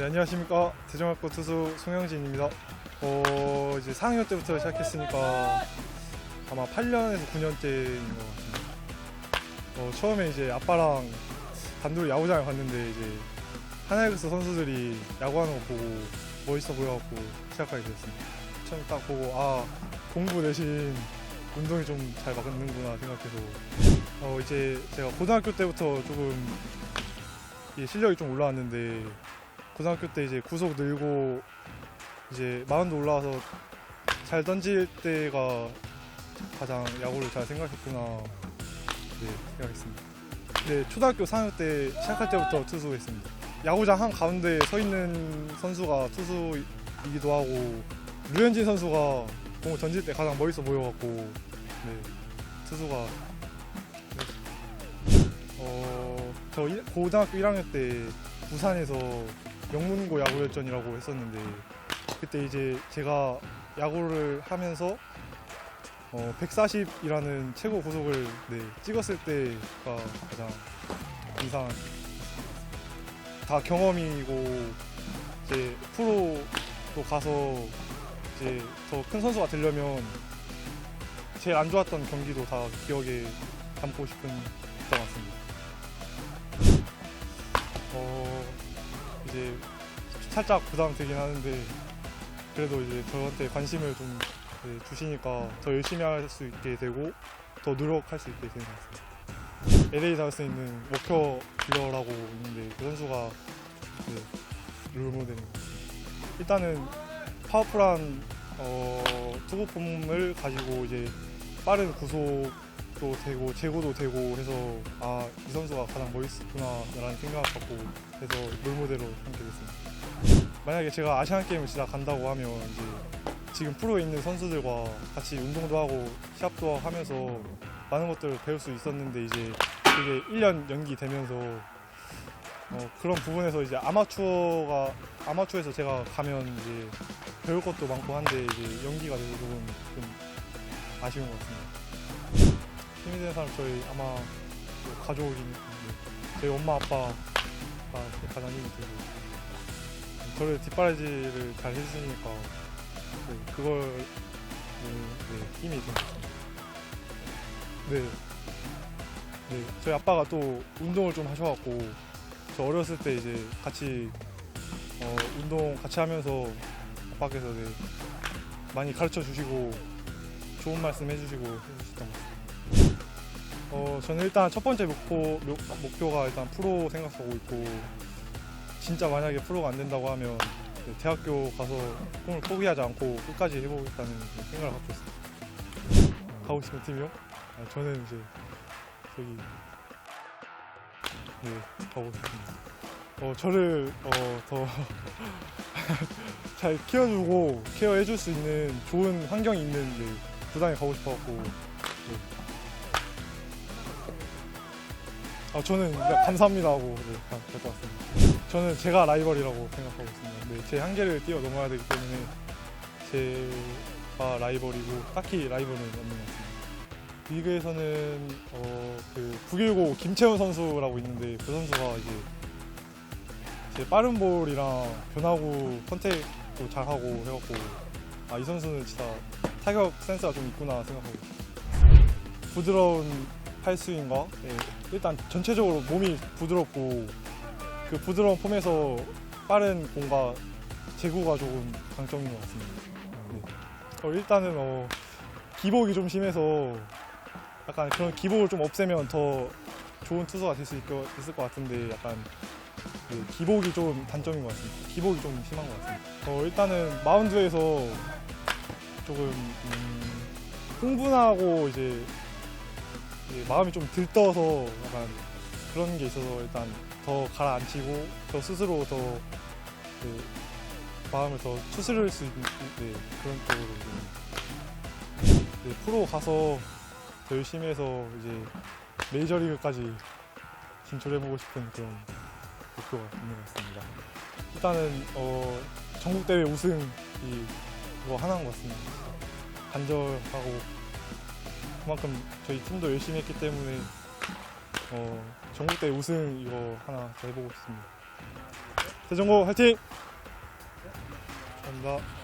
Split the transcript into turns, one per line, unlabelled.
네, 안녕하십니까. 대중학교 투수 송영진입니다. 어, 이제 4학년 때부터 시작했으니까 아마 8년에서 9년째인 것 같습니다. 어, 처음에 이제 아빠랑 단둘이 야구장을 갔는데 이제 하나이글스 선수들이 야구하는 거 보고 멋있어 보여갖고 시작하게 됐습니다. 처음 딱 보고 아 공부 대신 운동이 좀 잘 맞는구나 생각해서 어, 이제 제가 고등학교 때부터 조금 이 실력이 좀 올라왔는데 고등학교 때 이제 구속 늘고 이제 마운드 올라와서 잘 던질 때가 가장 야구를 잘 생각했구나 네, 생각했습니다. 네, 초등학교 4학년 때 시작할 때부터 투수했습니다. 야구장 한 가운데 서 있는 선수가 투수이기도 하고 류현진 선수가 공을 던질 때 가장 멋있어 보여갖고 네, 투수가 어, 저 일- 고등학교 1학년 때 부산에서 영문고 야구열전이라고 했었는데 그때 이제 제가 야구를 하면서 어, 140이라는 최고 구속을 네, 찍었을 때가 가장 인상 다 경험이고 이제 프로로 가서 이제 더 큰 선수가 되려면 제일 안 좋았던 경기도 다 기억에 담고 싶은 것 같습니다. 어 이제 살짝 부담되긴 하는데 그래도 이제 저한테 관심을 좀 네, 주시니까 더 열심히 할 수 있게 되고 더 노력할 수 있게 되는 것 같습니다. LA 다저스에 있는 워커 빌러라고 있는데 그 선수가 네, 롤모델인 것 같습니다. 일단은 파워풀한 어, 투구 폼을 가지고 이제 빠른 구속 도 되고 제구도 되고 해서 아 이 선수가 가장 멋있구나라는 생각을 갖고 해서 롤모델로 삼게 됐습니다. 만약에 제가 아시안 게임을 진짜 간다고 하면 이제 지금 프로에 있는 선수들과 같이 운동도 하고 시합도 하면서 많은 것들을 배울 수 있었는데 이제 그게 1년 연기되면서 어, 그런 부분에서 이제 아마추어가 아마추어에서 제가 가면 이제 배울 것도 많고 한데 이제 연기가 돼서 조금 좀 아쉬운 것 같습니다. 힘이 되는 사람 저희 아마 뭐 가족이니까 네. 저희 엄마 아빠가 가장 힘이 되고 저를 뒷바라지를 잘 해주시니까 네, 그걸 네, 네, 힘이 같습니다. 네. 네, 저희 아빠가 또 운동을 좀 하셔갖고 저 어렸을 때 이제 같이 어, 운동 같이 하면서 아빠께서 네, 많이 가르쳐 주시고 좋은 말씀 해주시고 해주셨던 것 같습니다. 어, 저는 일단 첫 번째 목표, 목- 목표가 일단 프로 생각하고 있고 진짜 만약에 프로가 안 된다고 하면 네, 대학교 가서 꿈을 포기하지 않고 끝까지 해보겠다는 생각을 갖고 있습니다. 가고 싶은 팀이요? 아, 저는 이제 저기 네 가고 싶습니다. 어, 저를 어, 더 잘 키워주고 케어해줄 수 있는 좋은 환경이 있는 네, 구단에 가고 싶어갖고 네. 아, 저는 감사합니다 하고 네, 갈것 같습니다. 저는 제가 라이벌이라고 생각하고 있습니다. 네, 제 한계를 뛰어넘어야 되기 때문에 제가 라이벌이고 딱히 라이벌은 없는 것 같습니다. 리그에서는 어, 그 919 김채훈 선수라고 있는데 그 선수가 이제 제 빠른 볼이랑 변화구 컨택도 잘하고 해갖고 아 이 선수는 진짜 타격 센스가 좀 있구나 생각하고. 부드러운 팔스윙과 예, 일단 전체적으로 몸이 부드럽고 그 부드러운 폼에서 빠른 공과 제구가 조금 강점인 것 같습니다. 네. 어, 일단은 어, 기복이 좀 심해서 약간 그런 기복을 좀 없애면 더 좋은 투수가 될 수 있을 것 같은데 약간 그 기복이 좀 단점인 것 같습니다. 기복이 좀 심한 것 같습니다. 어, 일단은 마운드에서 조금 음, 흥분하고 이제 마음이 좀 들떠서 약간 그런 게 있어서 일단 더 가라앉히고 저 스스로 더 그, 마음을 더 추스릴 수 있는 네, 그런 쪽으로 좀 네, 프로 가서 더 열심히 해서 이제 메이저리그까지 진출해보고 싶은 그런 목표가 있는 것 같습니다. 일단은 어, 전국대회 우승이 그거 하나인 것 같습니다. 간절하고 그만큼 저희 팀도 열심히 했기 때문에 어, 전국대회 우승 이거 하나 더 해보고 싶습니다. 대전고 화이팅! 감사합니다.